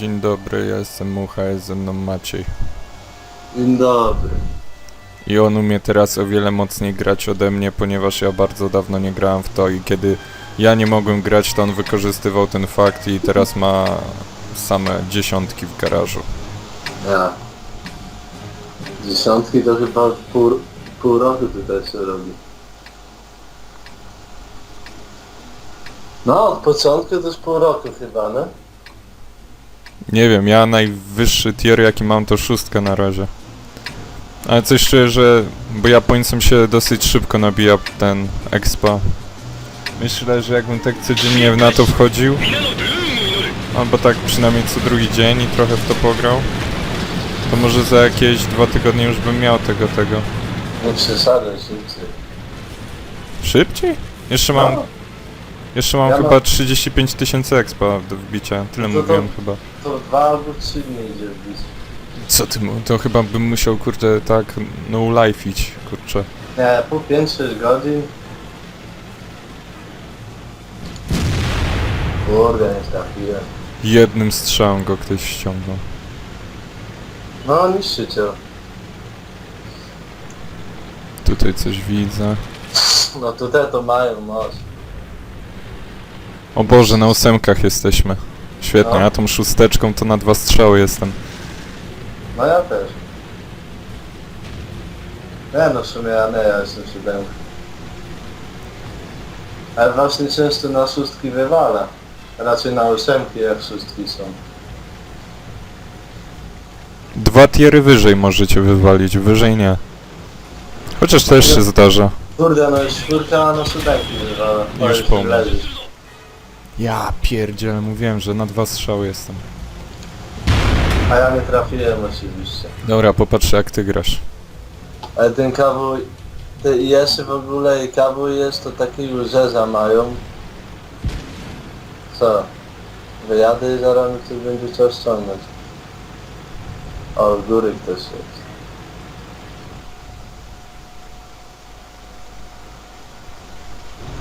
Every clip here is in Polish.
Dzień dobry, ja jestem Mucha, jest ze mną Maciej. Dzień dobry. I on umie teraz o wiele mocniej grać ode mnie, ponieważ ja bardzo dawno nie grałem w to i kiedy ja nie mogłem grać, to on wykorzystywał ten fakt i teraz ma same dziesiątki w garażu. Ja. Dziesiątki to chyba pół, pół roku tutaj się robi. No, od początku to już pół roku chyba, no? Nie wiem, ja najwyższy tier jaki mam to szóstka na razie. Ale coś czuję, że... bo Japońcom się dosyć szybko nabija ten expa. Myślę, że jakbym tak codziennie na to wchodził, albo tak przynajmniej co drugi dzień i trochę w to pograł, to może za jakieś dwa tygodnie już bym miał tego, tego. Nie przesadzaj szybciej. Szybciej? Jeszcze mam, No, jeszcze mam Ja chyba mam- 35 tysięcy expa do wbicia, tyle No to- mówiłem chyba. to dwa albo trzy dni idzie wbić. Co ty mu, to chyba bym musiał, kurde, tak no lifeić, kurczę. Nie, po 5-6 godzin. Kurde, nie trafiłem. Jednym strzałem go ktoś ściągnął. No, niszczyciel. Tutaj coś widzę. No tutaj to mają moc. O Boże, na ósemkach jesteśmy. Świetnie, No. ja tą szósteczką to na dwa strzały jestem. No ja też. Nie no, w sumie ja nie, ja jestem siódemką. Ale właśnie często na szóstki wywala. Raczej na ósemki jak szóstki są. Dwa tiery wyżej możecie wywalić, wyżej nie. Chociaż też się zdarza. Kurde, no jest czwórka, na siódemki wywala. Już już po mnie. Ja pierdzielę, mówiłem, że na dwa strzały jestem. A ja nie trafiłem oczywiście. Dobra, popatrzę jak ty grasz. Ale ten kawój, te IS-y w ogóle i kawój jest to taki łzeza mają. Co? Wyjadę i zaraz mi ktoś będzie chciał ściągnąć. O, z góry ktoś jest.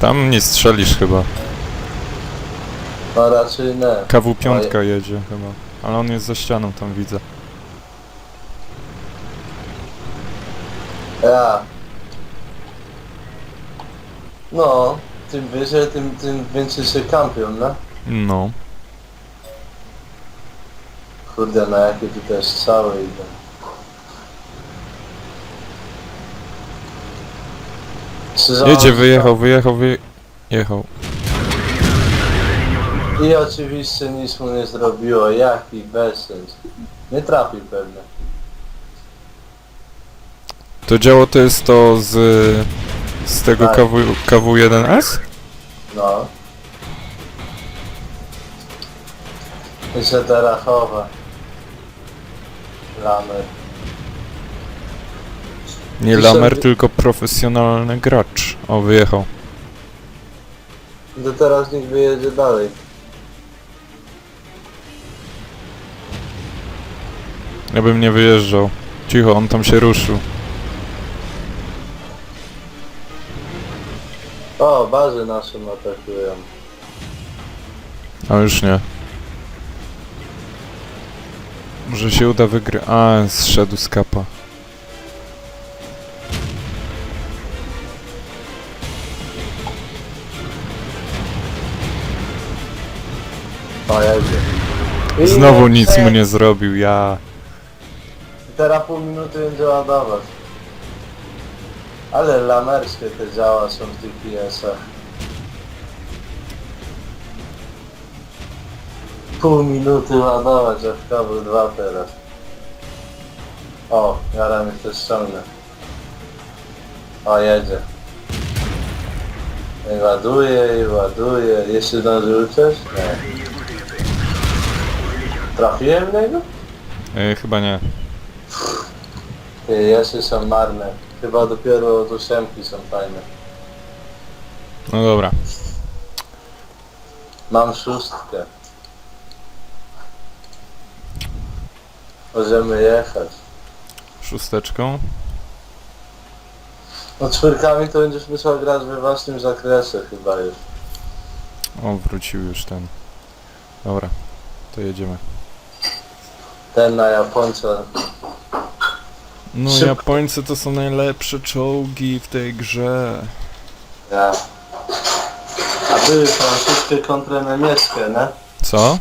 Tam nie strzelisz chyba. No raczej nie. KW piątka jedzie chyba. Ale on jest za ścianą, tam widzę. Ja. No, tym wyżej, tym, tym więcej się kampią, no. No. Kurde, na jakie tutaj strzały idą. Krzyżowa Jedzie, wyjechał, wyjechał, wyjechał. I oczywiście nic mu nie zrobiło, jaki bezsens. Nie trafił pewnie. To działo to jest to z... z tego Tak. KW, KW1S? No. I się teraz chowa. Lamer. Nie lamer, tylko profesjonalny gracz. O, wyjechał. To teraz niech wyjedzie dalej. Ja bym nie wyjeżdżał. Cicho, on tam się ruszył. O, bazy nasze atakują. A już nie. Może się uda wygry... A, zszedł z kapa. O. I Znowu nic mu nie zrobił, ja... Teraz pół minuty będzie ładować. Ale lamerskie te działa są w tych PS-ach. Pół minuty ładować, a w kabel 2 teraz. O, jara mi też ściągnę. O, jedzie. I ładuje, i ładuje. Jeszcze zdąży uciec? Nie. Trafiłem w niego? E, chyba nie. Jeszcze są marne. Chyba dopiero od ósemki są fajne. No dobra. Mam szóstkę. Możemy jechać. Szósteczką. No czwórkami to będziesz musiał grać we własnym zakresie chyba już. O, wrócił już ten. Dobra, to jedziemy. Ten na Japońca. No Szybko. Japońcy to są najlepsze czołgi w tej grze. Ja. A były francuskie kontra niemieckie, nie? Co?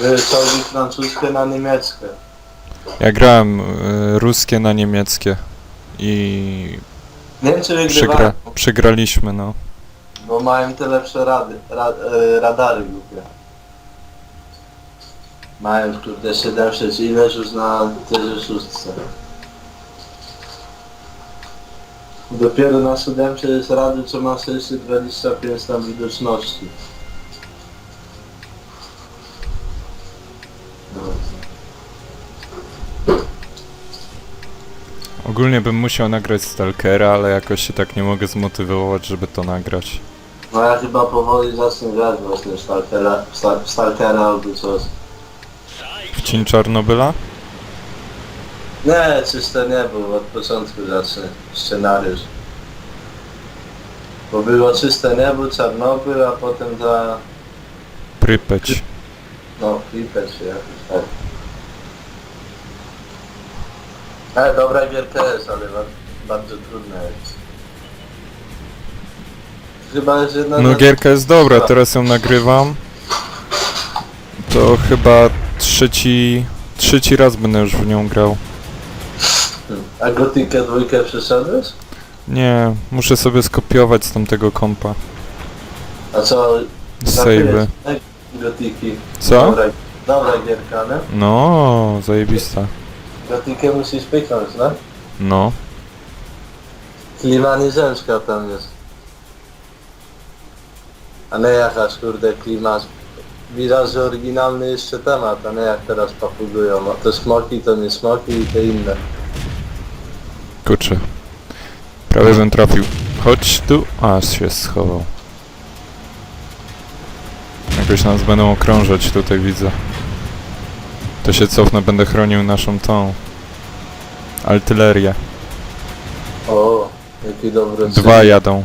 Były czołgi francuskie na niemieckie. Ja grałem y, ruskie na niemieckie i Niemcy przegra wygrywają, przegraliśmy, no. bo mają te lepsze rady, ra, e, radary głupie. Mają kurde 700 ileż już na tyle szóstce. Dopiero na 700 jest rady, co ma 625 tam widoczności. No. Ogólnie bym musiał nagrać Stalkera, ale jakoś się tak nie mogę zmotywować, żeby to nagrać. No ja chyba powoli zacznę grać właśnie w Stalkera, w Stalkera albo coś. W Cień Czarnobyla? Nie, czyste nie było, od początku zacznę scenariusz. Bo było czyste niebo, Czarnobyl, a potem ta, Prypeć. no, Pripeć się jakoś tak. Ale dobra gierka jest, ale ba- bardzo trudna jest. Chyba jest jedna No gierka jest dobra, teraz ją nagrywam. To chyba trzeci... Trzeci raz będę już w nią grał. A Gotikę dwójkę przeszedłeś? Nie, muszę sobie skopiować z tamtego kompa. A co? Sejwy. zapiłeś Gotiki. Co? Dobra, dobra gierka, nie? No, zajebista. Gotikę musisz pyknąć, no? No. Klima niezemska tam jest. A nie jakaś kurde klima. Widać, że oryginalny jeszcze temat, a nie jak teraz papugują. No te smoki to nie smoki i te inne. Kurczę. Prawie bym trafił. Chodź tu. A, się schował. Jakoś nas będą okrążać tutaj, widzę. To się cofnę, będę chronił naszą tą... Artylerię. O, jaki dobry Dwa jadą.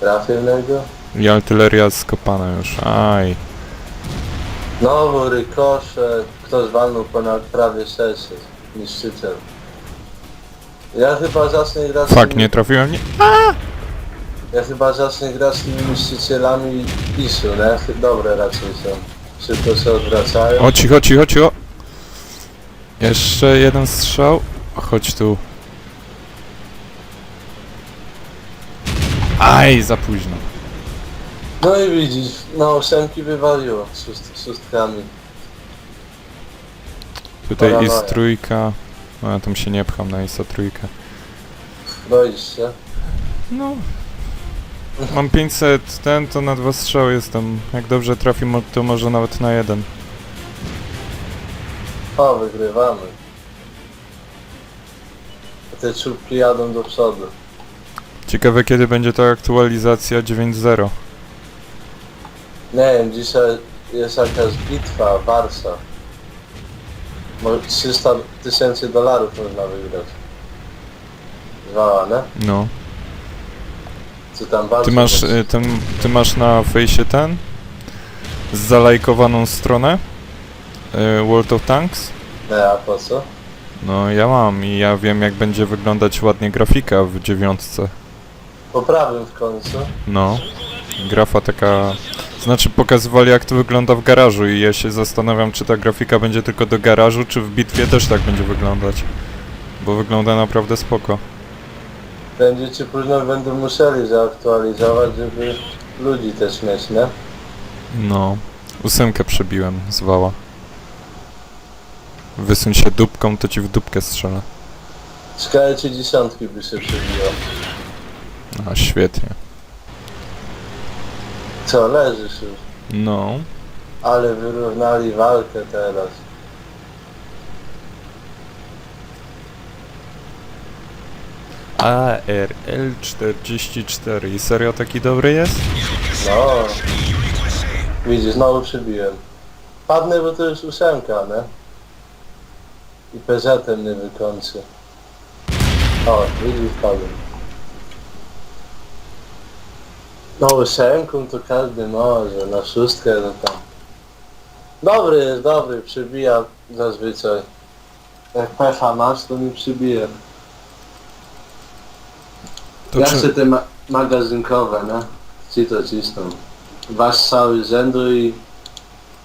Trafię w niego? I artyleria skopana już. Aj. Znowu rykosze. Ktoś walnął ponad prawie 600. Niszczyciel. Ja chyba zacznę grać... z Fuck, nie trafiłem? Nie. Ja chyba zacznę grać z tymi niszczycielami ISU, nie? Dobre raczej są. Szybko się odwracają. O, cicho, cicho, cicho. Jeszcze jeden strzał. Chodź tu. Aj, za późno. No i widzisz, no ósemki wywaliło szóst, szóstkami. Tutaj Paranoja. jest trójka. No, ja tam się nie pcham na ISA trójkę. Boisz się? No. Mam 500, ten to na dwa strzały jestem. Jak dobrze trafi, mo- to może nawet na jeden. O, wygrywamy. A te czubki jadą do przodu. Ciekawe kiedy będzie ta aktualizacja 9.0. Nie wiem, dzisiaj jest jakaś bitwa, Warsa. Może 300 tysięcy dolarów można wygrać. Zwała, nie? No. Co tam? Ty masz, y, ten, ty masz na fejsie ten? Zalajkowaną stronę? Y, World of Tanks? Nie, a po co? No ja mam i ja wiem jak będzie wyglądać ładnie grafika w dziewiątce. Poprawym w końcu. No. Grafa taka... Znaczy pokazywali jak to wygląda w garażu i ja się zastanawiam czy ta grafika będzie tylko do garażu, czy w bitwie też tak będzie wyglądać. Bo wygląda naprawdę spoko. Będziecie później będą musieli zaaktualizować, żeby ludzi też mieć, nie? No. Ósemkę przebiłem z wała. Wysuń się dupką, to ci w dupkę strzelę. Ciekawe czy dziesiątki by się przebiło. A świetnie. Co, leżysz już? No. Ale wyrównali walkę teraz. ARL 44 i serio taki dobry jest? No. Widzisz, znowu przybiłem. Padnę, bo to już ósemka, nie? I PZ-em nie wykończy. O, widzisz, padłem. No ósemką to każdy może, na szóstkę to tam. Dobry jest, dobry, przybija zazwyczaj. Jak pecha masz, to mi przybije. To Ja chcę te ma magazynkowe, no. Ci to cisną. Wasz cały rzędu i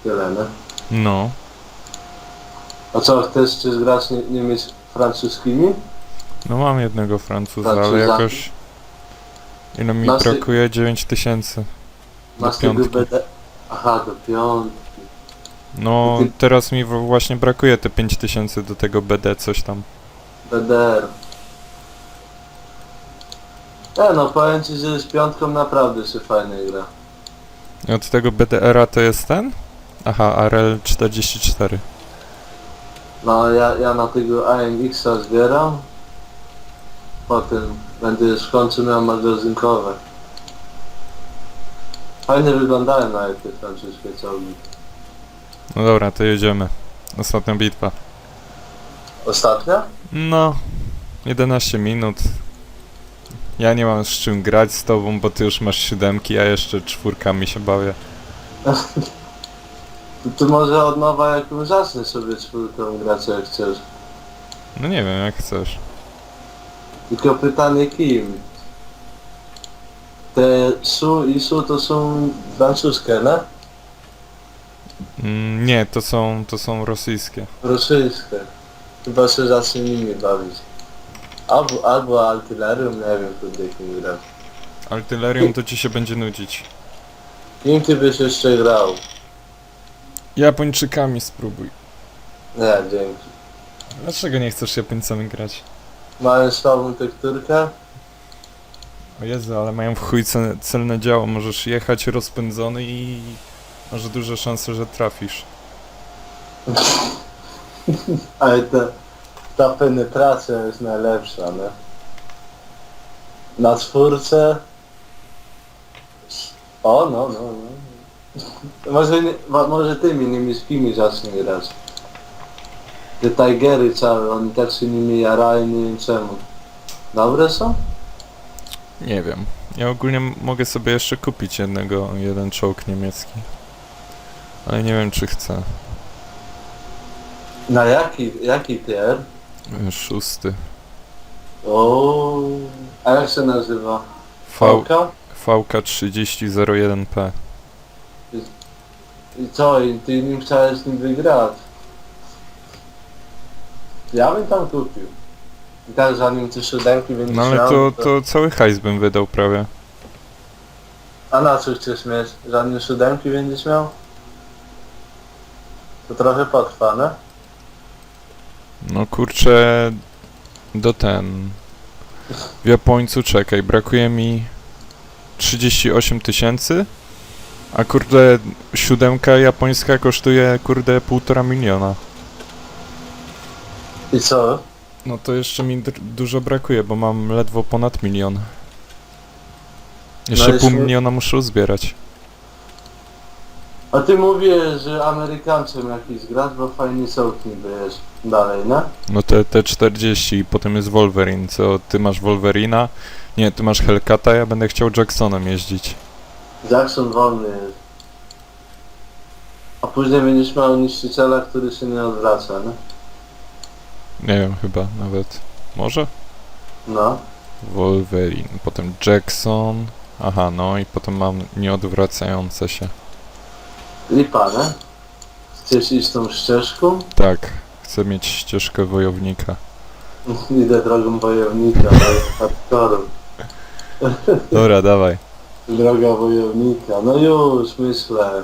tyle, no. No. A co, chcesz czy grać nie, Niemiec francuskimi? No mam jednego Francuza, ale Francuza. jakoś... Ile mi Masz ty- brakuje? 9000. Do Masz tego piątki. BD... Aha, do piątki. No, Ty- teraz mi w- właśnie brakuje te 5000 do tego BD coś tam. BDR. E no, powiem ci, że z piątką naprawdę się fajnie gra. I od tego BDR-a to jest ten? Aha, RL44. No, ja, ja na tego AMX-a zbieram. Potem będę już w końcu miał magazynkowe. Fajnie wyglądają nawet te francuskie czołgi. No dobra, to jedziemy. Ostatnia bitwa. Ostatnia? No, 11 minut. Ja nie mam z czym grać z tobą, bo ty już masz siódemki, a jeszcze czwórkami się bawię. To ty może od nowa jakąś zacznę sobie czwórką grać jak chcesz. No nie wiem, jak chcesz. Tylko pytanie kim? Te SU i SU to są francuskie, ne? Mm, nie, to są, to są rosyjskie. Rosyjskie. Chyba się zacznę nimi bawić. Albo, albo artylerium, nie wiem, kurde kim gra. Artylerium to ci się będzie nudzić. Kim ty byś jeszcze grał? Japończykami spróbuj. Nie, dzięki. Dlaczego nie chcesz Japońcami grać? Mają słabą tekturkę? O Jezu, ale mają w chuj ce- celne działo. Możesz jechać rozpędzony i masz duże szanse, że trafisz. Ale ta, ta penetracja jest najlepsza, nie? Na czwórce... O, no, no, no. Może, nie, mo- może tymi niemieckimi zacznę grać. Te Tigery całe, oni tak się nimi jarają, nie wiem czemu. Dobre są? Nie wiem. Ja ogólnie mogę sobie jeszcze kupić jednego, jeden czołg niemiecki. Ale nie wiem, czy chcę. Na jaki, jaki tier? Szósty. O, a jak się nazywa? V Fałka? VK3001P. I co, i ty nim chciałeś nim wygrać? Ja bym tam kupił. I tak zanim ty siódemki będziesz No ale miał, to, to cały hajs bym wydał prawie. A na co chcesz mieć? Zanim siódemki będziesz miał? To trochę potrwa, nie? No kurczę, do ten. W Japońcu czekaj, brakuje mi 38 tysięcy, a kurde siódemka japońska kosztuje kurde półtora miliona. I co? No to jeszcze mi dr- dużo brakuje, bo mam ledwo ponad milion. Jeszcze pół jeśli- miliona muszę uzbierać. A ty mówisz, że Amerykańcem jakiś grać, bo fajnie sołt niby jest dalej, nie? No te, te 40 i potem jest Wolverine, co ty masz Wolverina, nie, ty masz Hellcata, ja będę chciał Jacksonem jeździć. Jackson wolny jest. A później będziesz miał niszczyciela, który się nie odwraca, nie? Nie wiem chyba nawet. Może? No. Wolverine, potem Jackson. Aha, no i potem mam nieodwracające się. Lipa, nie? Chcesz iść tą ścieżką? Tak, chcę mieć ścieżkę wojownika. Idę drogą wojownika, hardcore'u. Dobra, dawaj. Droga wojownika. No już, myślę.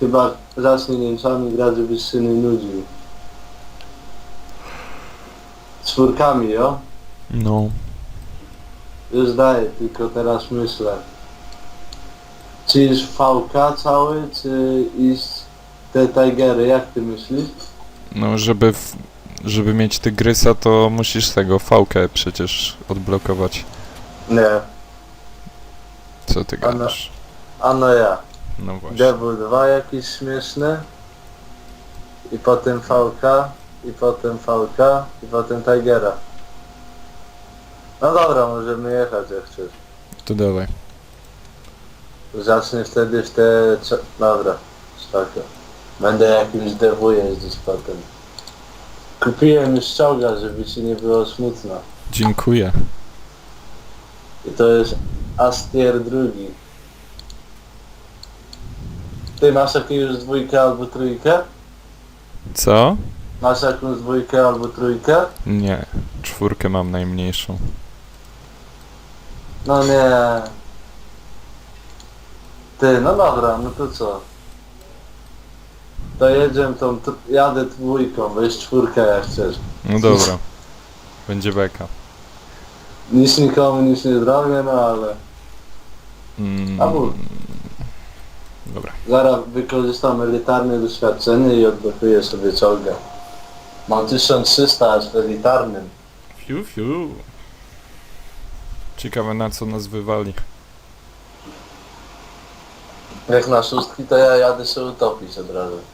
Chyba zacznie Niemcami grać, żebyś się nie nudził. Czwórkami, jo? No. Już daję, tylko teraz myślę. Czy iść VK cały, czy iść te Tigery, jak ty myślisz? No, żeby, w, żeby mieć tygrysa, to musisz tego fałkę przecież odblokować. Nie. Co ty A no. gadasz? A no ja. No właśnie. DW2 jakiś śmieszny. I potem VK. I potem VK. I potem Tigera. No dobra, możemy jechać jak chcesz. To dawaj. Zacznę wtedy w te... Dobra, spoko. Będę jakimś DW jeździć potem. Kupiłem już czołga, żeby ci nie było smutno. Dziękuję. I to jest Astier drugi. Ty masz jakąś dwójkę albo trójkę? Co? Masz jakąś dwójkę albo trójkę? Nie. Czwórkę mam najmniejszą. No nie. Ty, no dobra, no to co? To jedziemy tą, t- jadę dwójką, weź czwórkę jak chcesz. No dobra. Będzie beka. Nic nikomu nic nie zrobię, no ale Mm, A dobra. zaraz wykorzystam elitarne doświadczenie i odblokuję sobie czołgę. Mam 1300 aż w elitarnym. Fiu, fiu. Ciekawe na co nas wywali. Jak na szóstki to ja jadę się utopić od razu.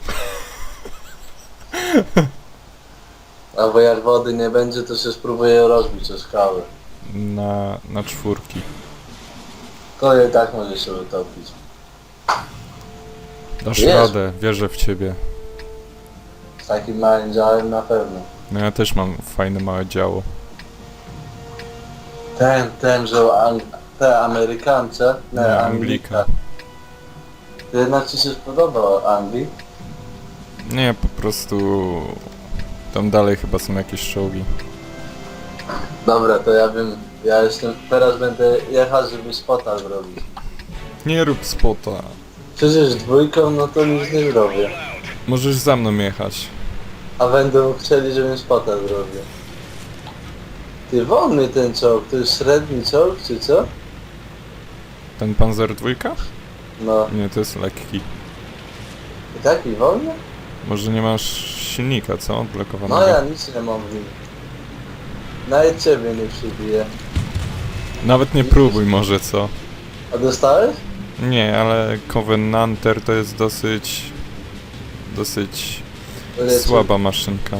Albo jak wody nie będzie to się spróbuję rozbić o skałę. Na, na czwórki. To i tak może się utopić. Dasz Wiesz. radę, wierzę w ciebie. Z takim małym działem na pewno. No ja też mam fajne małe działo. Ten, ten, że Ang- te Amerykance, nie, Nie, Anglika. Anglika. To jednak ci się spodobał Anglii? Nie, po prostu... Tam dalej chyba są jakieś czołgi. Dobra, to ja wiem, ja jestem, teraz będę jechać, żeby spota zrobić. Nie rób spota. Przecież dwójką, no to nic nie zrobię. Możesz za mną jechać. A będą chcieli, żebym spota zrobił. Ty wolny ten czołg, to jest średni czołg, czy co? Ten Panzer dwójka? No, Nie, to jest lekki. i taki wolny? Może nie masz silnika, co? Odblokowanego. No ja nic nie mam w nim. Nawet ciebie nie przybije. Nawet nie próbuj może, co? A dostałeś? Nie, ale Covenanter to jest dosyć... Dosyć Słaba maszynka.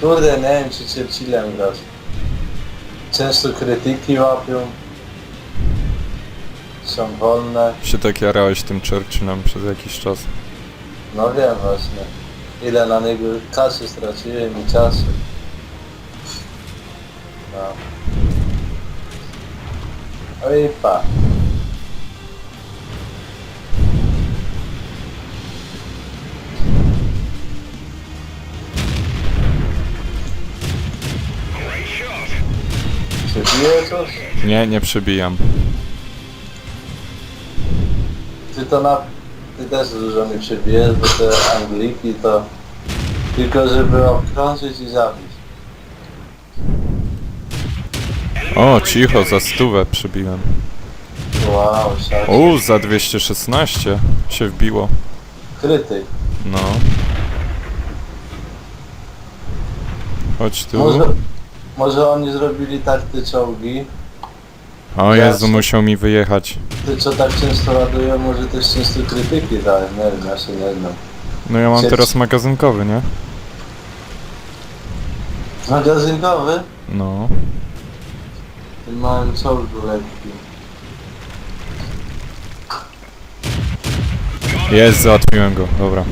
Kurde, nie wiem czy Churchillem grasz. Często krytyki łapią. Są wolne. Się tak jarałeś tym Churchillem przez jakiś czas. No wiem właśnie. Ile na niego kasy straciłem i czasu. No. Oj pa. Przebiję coś? Nie, nie przebijam. Ty to na... Ty też dużo mi przebijesz, bo te Angliki to... Tylko żeby obkrążyć i zabić. O, cicho, za stówę przebiłem. Wow, szak. U, za 216 się wbiło. Krytyk. No. Chodź tu. Może, może oni zrobili tak te czołgi, O Jezu, musiał mi wyjechać. ty co tak często ładują, może też często krytyki dają, nie wiem, ja się nie znam. No ja mam Siedź. teraz magazynkowy, nie? Magazynkowy? No. Tym małym czołgu lekki. Jest, załatwiłem go, dobra.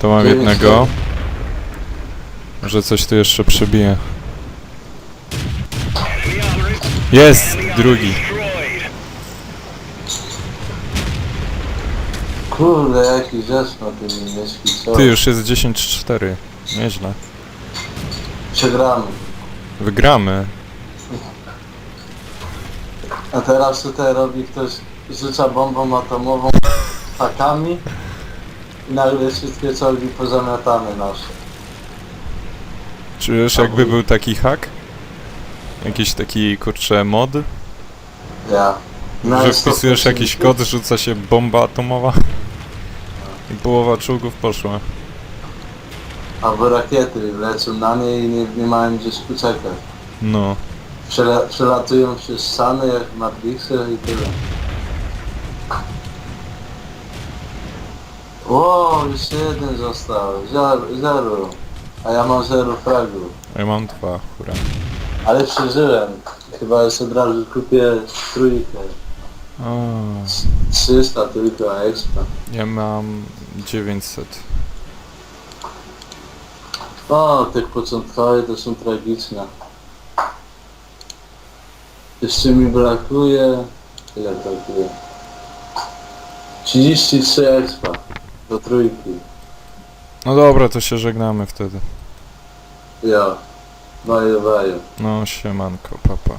To mam Dziewięć jednego. Może coś tu jeszcze przebije. Jest! Drugi. Kurde, jaki na tym niemiecki czołg. Ty, już jest 10-4. Nieźle. Przegramy. Wygramy. A teraz tutaj robi ktoś, rzuca bombą atomową takami i nagle wszystkie czołgi pozamiatane nasze. Czujesz jakby był taki hack? Jakiś taki, kurczę, mod? Ja. No Że wpisujesz 100% jakiś kod, rzuca się bomba atomowa i połowa czołgów poszła. Albo rakiety lecą na nie i nie, nie mają gdzie czekać. No. Przela, przelatują przez ściany jak w i tyle. Wow, jeszcze jeden został. Zero. zero. A ja mam zero fragów. A ja mam dwa, hura. Ale przeżyłem. Chyba już od razu kupię trójkę. O, 300 tylko expa. ja mam 900. O, te początkowe to są tragiczne. Jeszcze mi brakuje... Ile brakuje? 33 expa. Do trójki. No dobra, to się żegnamy wtedy. Ja. Bye bye. No, siemanko, papa.